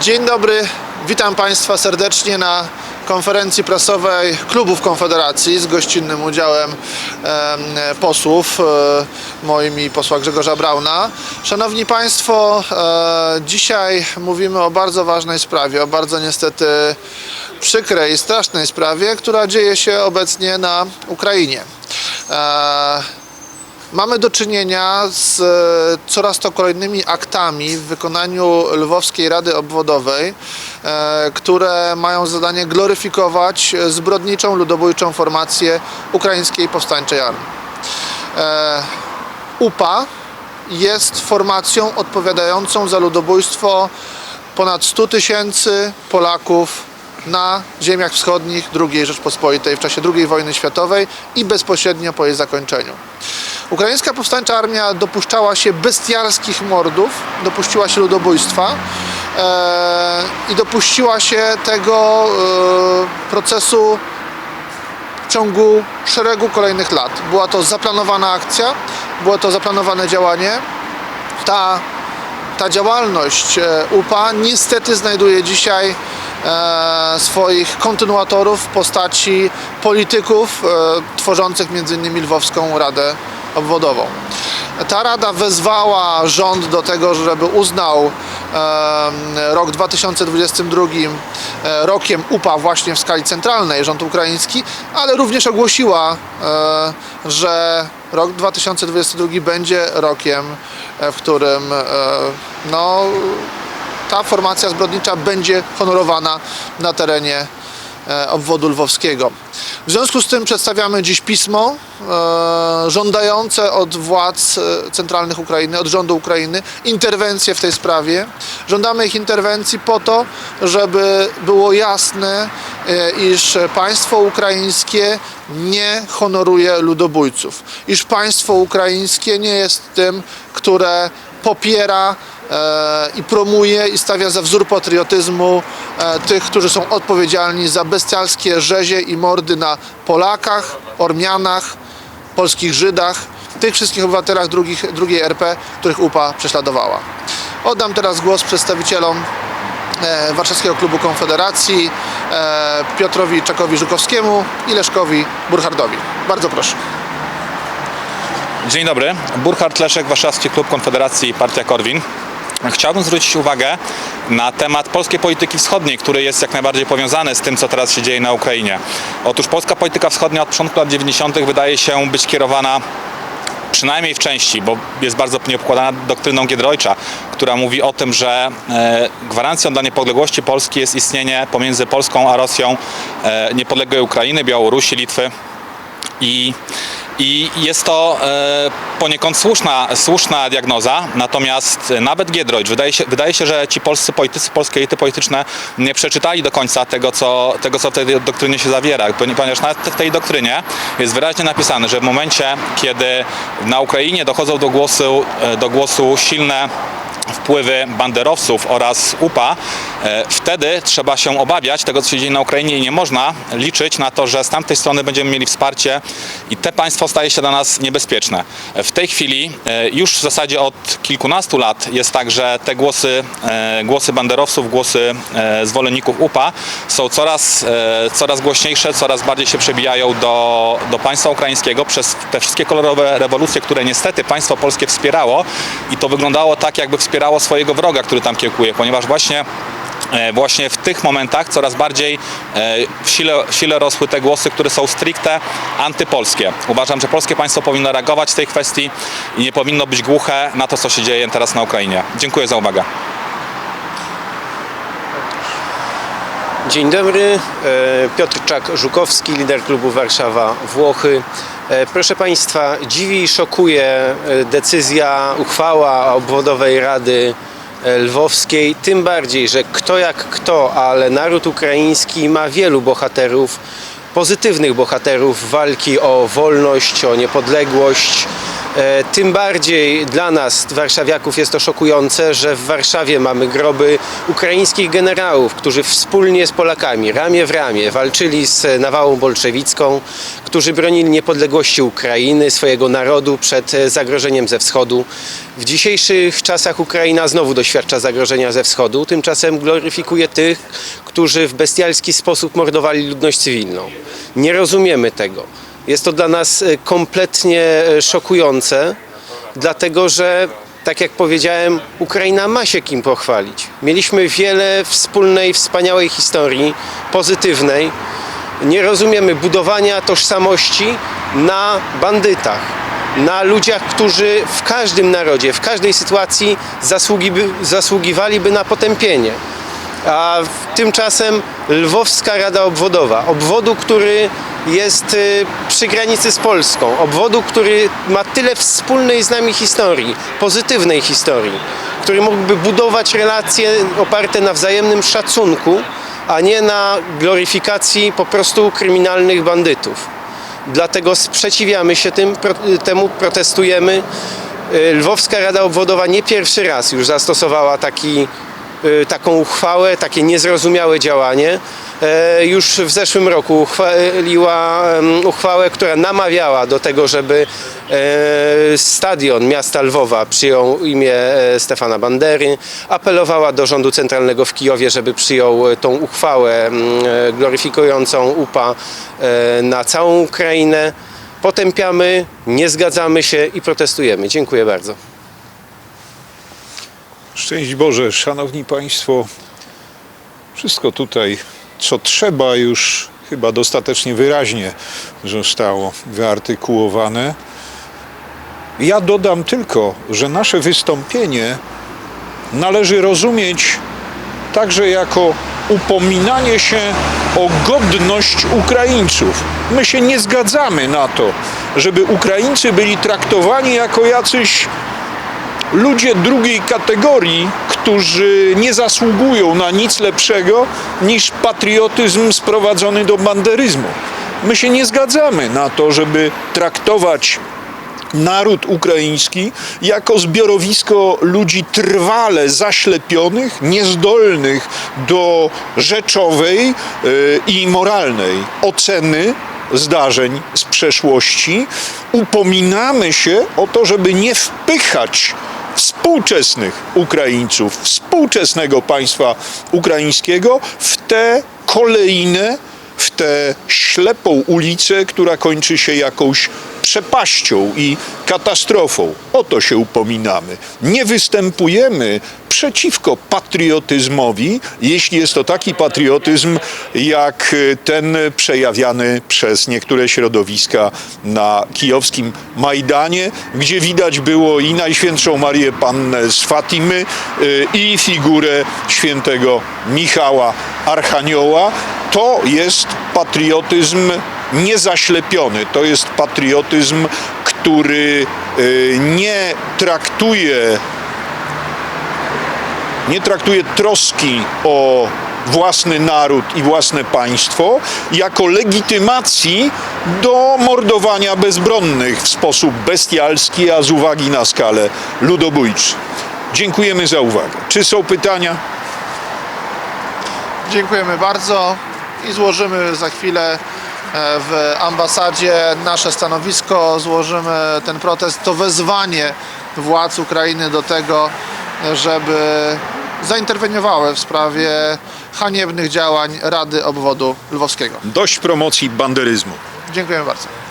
Dzień dobry, witam Państwa serdecznie na konferencji prasowej klubów Konfederacji z gościnnym udziałem em, posłów, e, moim i posła Grzegorza Brauna. Szanowni Państwo, e, dzisiaj mówimy o bardzo ważnej sprawie, o bardzo niestety przykrej i strasznej sprawie, która dzieje się obecnie na Ukrainie. E, Mamy do czynienia z e, coraz to kolejnymi aktami w wykonaniu Lwowskiej Rady Obwodowej, e, które mają zadanie gloryfikować zbrodniczą, ludobójczą formację Ukraińskiej Powstańczej Armii. E, UPA jest formacją odpowiadającą za ludobójstwo ponad 100 tysięcy Polaków na ziemiach wschodnich II Rzeczpospolitej w czasie II wojny światowej i bezpośrednio po jej zakończeniu. Ukraińska powstańcza armia dopuszczała się bestialskich mordów, dopuściła się ludobójstwa e, i dopuściła się tego e, procesu w ciągu szeregu kolejnych lat. Była to zaplanowana akcja, było to zaplanowane działanie. Ta, ta działalność e, UPA niestety znajduje dzisiaj swoich kontynuatorów w postaci polityków tworzących m.in. Lwowską Radę Obwodową. Ta rada wezwała rząd do tego, żeby uznał rok 2022 e, rokiem UPA właśnie w skali centralnej, rząd ukraiński, ale również ogłosiła, e, że rok 2022 będzie rokiem, e, w którym e, no, ta formacja zbrodnicza będzie honorowana na terenie obwodu lwowskiego. W związku z tym przedstawiamy dziś pismo e, żądające od władz e, centralnych Ukrainy, od rządu Ukrainy interwencję w tej sprawie. Żądamy ich interwencji po to, żeby było jasne, e, iż państwo ukraińskie nie honoruje ludobójców, iż państwo ukraińskie nie jest tym, które popiera e, i promuje i stawia za wzór patriotyzmu e, tych, którzy są odpowiedzialni za bestialskie rzezie i mordy na Polakach, Ormianach, polskich Żydach, tych wszystkich obywatelach drugich, drugiej RP, których UPA prześladowała. Oddam teraz głos przedstawicielom e, Warszawskiego Klubu Konfederacji, e, Piotrowi Czekowi Żukowskiemu i Leszkowi Burchardowi. Bardzo proszę. Dzień dobry, Burkhard Leszek, Warszawski Klub Konfederacji Partia Korwin. Chciałbym zwrócić uwagę na temat polskiej polityki wschodniej, który jest jak najbardziej powiązany z tym, co teraz się dzieje na Ukrainie. Otóż polska polityka wschodnia od początku lat 90. wydaje się być kierowana przynajmniej w części, bo jest bardzo nieobkładana doktryną Giedroycia, która mówi o tym, że e, gwarancją dla niepodległości Polski jest istnienie pomiędzy Polską a Rosją e, niepodległej Ukrainy, Białorusi, Litwy i, i jest to e, poniekąd słuszna, słuszna diagnoza, natomiast nawet Giedroyć, wydaje się, wydaje się, że ci polscy politycy, polskie elity polityczne nie przeczytali do końca tego, co, tego, co w tej doktrynie się zawiera, ponieważ nawet w tej doktrynie jest wyraźnie napisane, że w momencie, kiedy na Ukrainie dochodzą do głosu, e, do głosu silne wpływy banderowców oraz UPA, e, wtedy trzeba się obawiać tego, co się dzieje na Ukrainie i nie można liczyć na to, że z tamtej strony będziemy mieli wsparcie i te państwo staje się dla nas niebezpieczne. W tej chwili e, już w zasadzie od kilkunastu lat jest tak, że te głosy, e, głosy banderowców, głosy zwolenników UPA są coraz, coraz głośniejsze, coraz bardziej się przebijają do, do państwa ukraińskiego przez te wszystkie kolorowe rewolucje, które niestety państwo polskie wspierało i to wyglądało tak, jakby wspierało swojego wroga, który tam kiełkuje, ponieważ właśnie e, Właśnie w tych momentach coraz bardziej e, w sile, w sile rosły te głosy, które są stricte antypolskie. Uważam, że polskie państwo powinno reagować w tej kwestii i nie powinno być głuche na to, co się dzieje teraz na Ukrainie. Dziękuję za uwagę. Dzień dobry, e, Piotr Czak-Żukowski, lider klubu Warszawa Włochy. E, Proszę Państwa, dziwi i szokuje e, decyzja, uchwała obwodowej Rady e, Lwowskiej, tym bardziej, że kto jak kto, ale naród ukraiński ma wielu bohaterów, pozytywnych bohaterów walki o wolność, o niepodległość. E, Tym bardziej dla nas, warszawiaków, jest to szokujące, że w Warszawie mamy groby ukraińskich generałów, którzy wspólnie z Polakami, ramię w ramię, walczyli z nawałą bolszewicką, którzy bronili niepodległości Ukrainy, swojego narodu przed zagrożeniem ze wschodu. W dzisiejszych czasach Ukraina znowu doświadcza zagrożenia ze wschodu, tymczasem gloryfikuje tych, którzy w bestialski sposób mordowali ludność cywilną. Nie rozumiemy tego. Jest to dla nas e, kompletnie e, szokujące, dlatego że, tak jak powiedziałem, Ukraina ma się kim pochwalić. Mieliśmy wiele wspólnej, wspaniałej historii, pozytywnej. Nie rozumiemy budowania tożsamości na bandytach, na ludziach, którzy w każdym narodzie, w każdej sytuacji zasługiby, zasługiwaliby na potępienie. A tymczasem Lwowska Rada Obwodowa, obwodu, który jest y, przy granicy z Polską, obwodu, który ma tyle wspólnej z nami historii, pozytywnej historii, który mógłby budować relacje oparte na wzajemnym szacunku, a nie na gloryfikacji po prostu kryminalnych bandytów. Dlatego sprzeciwiamy się tym, pro, temu, protestujemy. Y, Lwowska Rada Obwodowa nie pierwszy raz już zastosowała taki, y, taką uchwałę, takie niezrozumiałe działanie. E, Już w zeszłym roku uchwaliła uchwałę, która namawiała do tego, żeby e, stadion miasta Lwowa przyjął imię e, Stefana Bandery. Apelowała do rządu centralnego w Kijowie, żeby przyjął tą uchwałę gloryfikującą UPA na całą Ukrainę. Potępiamy, nie zgadzamy się i protestujemy. Dziękuję bardzo. Szczęść Boże, Szanowni Państwo, wszystko tutaj, co trzeba, już chyba dostatecznie wyraźnie zostało wyartykułowane. Ja dodam tylko, że nasze wystąpienie należy rozumieć także jako upominanie się o godność Ukraińców. My się nie zgadzamy na to, żeby Ukraińcy byli traktowani jako jacyś ludzie drugiej kategorii, którzy nie zasługują na nic lepszego niż patriotyzm sprowadzony do banderyzmu. My się nie zgadzamy na to, żeby traktować naród ukraiński jako zbiorowisko ludzi trwale zaślepionych, niezdolnych do rzeczowej y, i moralnej oceny zdarzeń z przeszłości. Upominamy się o to, żeby nie wpychać współczesnych Ukraińców, współczesnego państwa ukraińskiego w te kolejne w tę ślepą ulicę, która kończy się jakąś przepaścią i katastrofą. O to się upominamy. Nie występujemy przeciwko patriotyzmowi, jeśli jest to taki patriotyzm, jak ten przejawiany przez niektóre środowiska na kijowskim Majdanie, gdzie widać było i Najświętszą Marię Pannę z Fatimy y, i figurę świętego Michała Archanioła. To jest patriotyzm niezaślepiony. To jest patriotyzm, który y, nie traktuje nie traktuje troski o własny naród i własne państwo jako legitymacji do mordowania bezbronnych w sposób bestialski, a z uwagi na skalę ludobójczy. Dziękujemy za uwagę. Czy są pytania? Dziękujemy bardzo i złożymy za chwilę w ambasadzie nasze stanowisko, złożymy ten protest, to wezwanie władz Ukrainy do tego, żeby zainterweniowały w sprawie haniebnych działań Rady Obwodu Lwowskiego. Dość promocji banderyzmu. Dziękujemy bardzo.